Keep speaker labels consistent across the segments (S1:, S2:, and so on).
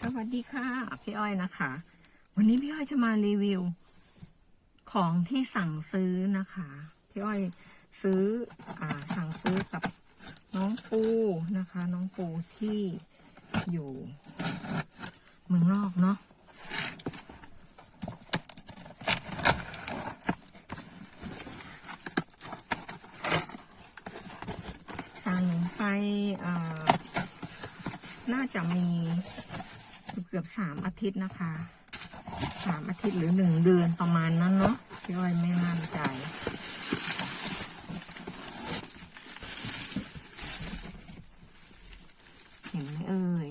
S1: สวัสดีค่ะ พี่อ้อยนะคะ วันนี้พี่อ้อยจะมารีวิว ของที่สั่งซื้อนะคะ พี่อ้อยซื้ออสั่งซื้อกับน้องปูนะคะ น้องปูที่อยู่เมืองนอกเนาะสั่งไปน่าจะมี กือบสามอาทิตย์นะคะสามอาทิตย์หรือหนึ่งเดือนประมาณนั้นเนาะพี่อ้อยไม่มั่นใจเห็นไหมเอ่ย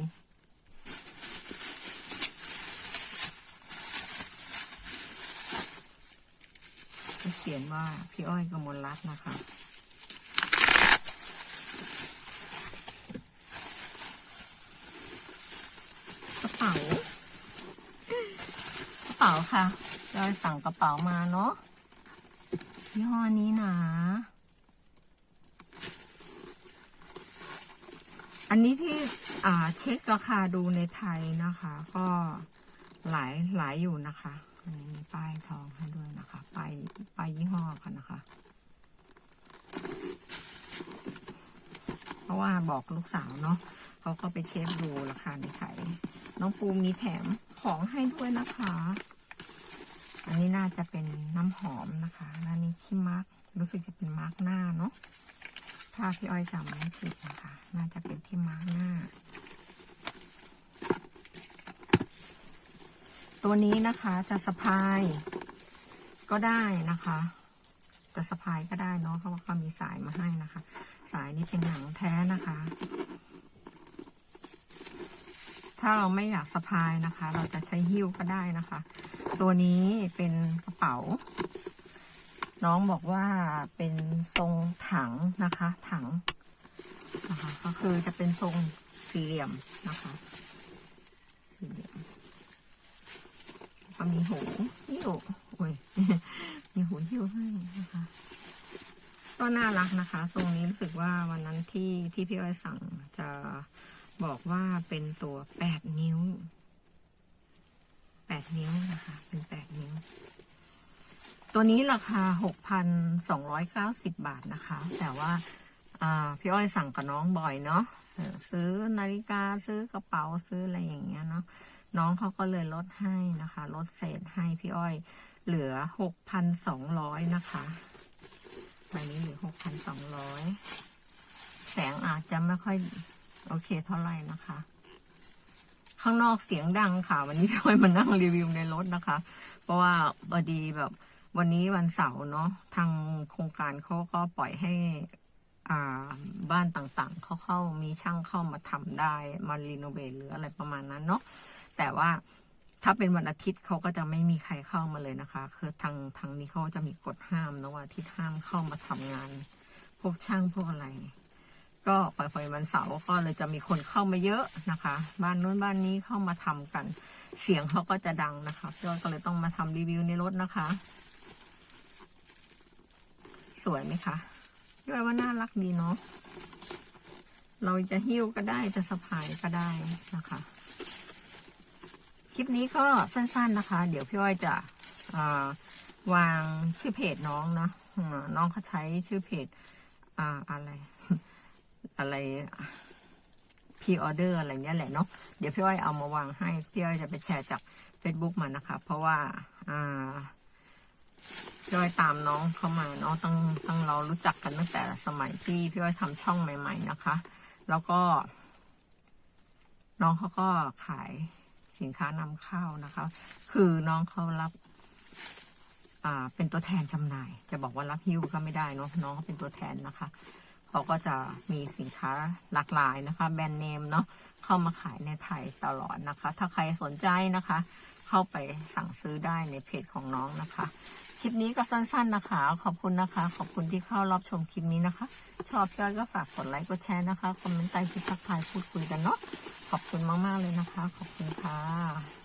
S1: เขียนว่าพี่อ้อยกมลรัตน์นะคะ กระเป๋า กระเป๋าค่ะยอยสั่งกระเป๋ามาเนาะยี่ห้อนี้นะ อันนี้ที่อ่าเช็คราคาดูในไทยนะคะ ก็หลายหลายอยู่นะคะอันนี้มีป้ายทองให้ด้วยนะคะป้ายป้ายยี่ห้อค่ะนะคะ เพราะว่าบอกลูกสาวเนาะเขาก็ไปเช็คดูราคาในไทย น้องปูมีแถมของให้ด้วยนะคะ อันนี้น่าจะเป็นน้ำหอมนะคะและนี่ที่มาร์กรู้สึกจะเป็นมาร์กหน้าเนาะ ถ้าพี่อ้อยจำไม่ผิดนะคะ น่าจะเป็นที่มาร์กหน้า ตัวนี้นะคะจะสะพายก็ได้นะคะจะสะพายก็ได้เนาะเพราะว่าเขามีสายมาให้นะคะ สายนี้เป็นหนังแท้นะคะ ถ้าเราไม่อยากสะพายนะคะ เราจะใช้หิ้วก็ได้นะคะ ตัวนี้เป็นกระเป๋า น้องบอกว่าเป็นทรงถังนะคะ ถังนะคะก็คือจะเป็นทรงสี่เหลี่ยมนะคะสี่เหลี่ยมก็มีหูหิ้วโอ้ยมีหูหิ้วให้นะคะ ก็น่ารักนะคะ ทรงนี้รู้สึกว่าวันนั้นที่ที่พี่อ้อยสั่งจะ บอกว่าเป็นตัวแปดนิ้วแปดนิ้วนะคะ เป็นแปดนิ้ว ตัวนี้ราคาหกพันสองร้อยเก้าสิบบาทนะคะ แต่ว่าพี่อ้อยสั่งกับน้องบ่อยเนาะซื้อนาฬิกาซื้อกระเป๋าซื้ออะไรอย่างเงี้ยเนาะน้องเขาก็เลยลดให้นะคะ ลดเศษให้พี่อ้อย เหลือหกพันสองร้อยนะคะใบนี้เหลือหกพันสองร้อยแสงอาจจะไม่ค่อย โอเคเท่าไหร่นะคะ ข้างนอกเสียงดังค่ะ วันนี้พี่อ้อยมานั่งรีวิวในรถนะคะ เพราะว่าพอดีแบบวันนี้วันเสาร์เนาะทางโครงการเขาก็ปล่อยให้อ่าบ้านต่างๆเขาเข้ามีช่างเข้ามาทำได้มารีโนเวทหรืออะไรประมาณนั้นเนาะแต่ว่าถ้าเป็นวันอาทิตย์เขาก็จะไม่มีใครเข้ามาเลยนะคะ คือทางทางนี้เขาจะมีกฎห้ามนะว่าอาทิตย์ห้ามเข้ามาทำงาน พวกช่างพวกอะไร ก็ปล่อยๆวันเสาร์ก็เลยจะมีคนเข้ามาเยอะนะคะ บ้านนู้นบ้านนี้เข้ามาทำกัน เสียงเขาก็จะดังนะคะพี่อ้อยก็เลยต้องมาทำรีวิวในรถนะคะ สวยไหมคะพี่อ้อยว่าน่ารักดีเนาะเราจะหิ้วก็ได้จะสะพายก็ได้นะคะ คลิปนี้ก็สั้นๆนะคะ เดี๋ยวพี่อ้อยจะวางชื่อเพจน้องนะน้องเขาใช้ชื่อเพจอ่าอะไร อะไรพีออเดอร์อะไรเงี้ยแหละเนาะเดี๋ยวพี่อ้อยเอามาวางให้ พี่อ้อยจะไปแชร์จาก Facebook มานะคะ เพราะว่าอ่าพี่อ้อยตามน้องเข้ามาเนาะตั้งตั้งเรารู้จักกันตั้งแต่สมัยที่พี่อ้อยทำช่องใหม่ ๆนะคะ แล้วก็ น้องเขาก็ขายสินค้านำเข้านะคะ คือน้องเขารับอ่าเป็นตัวแทนจำหน่าย จะบอกว่ารับฮิ้วก็ไม่ได้เนาะน้องเขาเป็นตัวแทนนะคะ เขาก็จะมีสินค้าหลากหลายนะคะ แบรนด์เนมเนาะเข้ามาขายในไทยตลอดนะคะ ถ้าใครสนใจนะคะ เข้าไปสั่งซื้อได้ในเพจของน้องนะคะ คลิปนี้ก็สั้นๆนะคะ ขอบคุณนะคะ ขอบคุณที่เข้ารับชมคลิปนี้นะคะ ชอบพี่อ้อยก็ฝากกดไลค์กดแชร์นะคะคอมเมนต์ใต้คลิปทักทายพูดคุยกันเนาะขอบคุณมากๆเลยนะคะ ขอบคุณค่ะ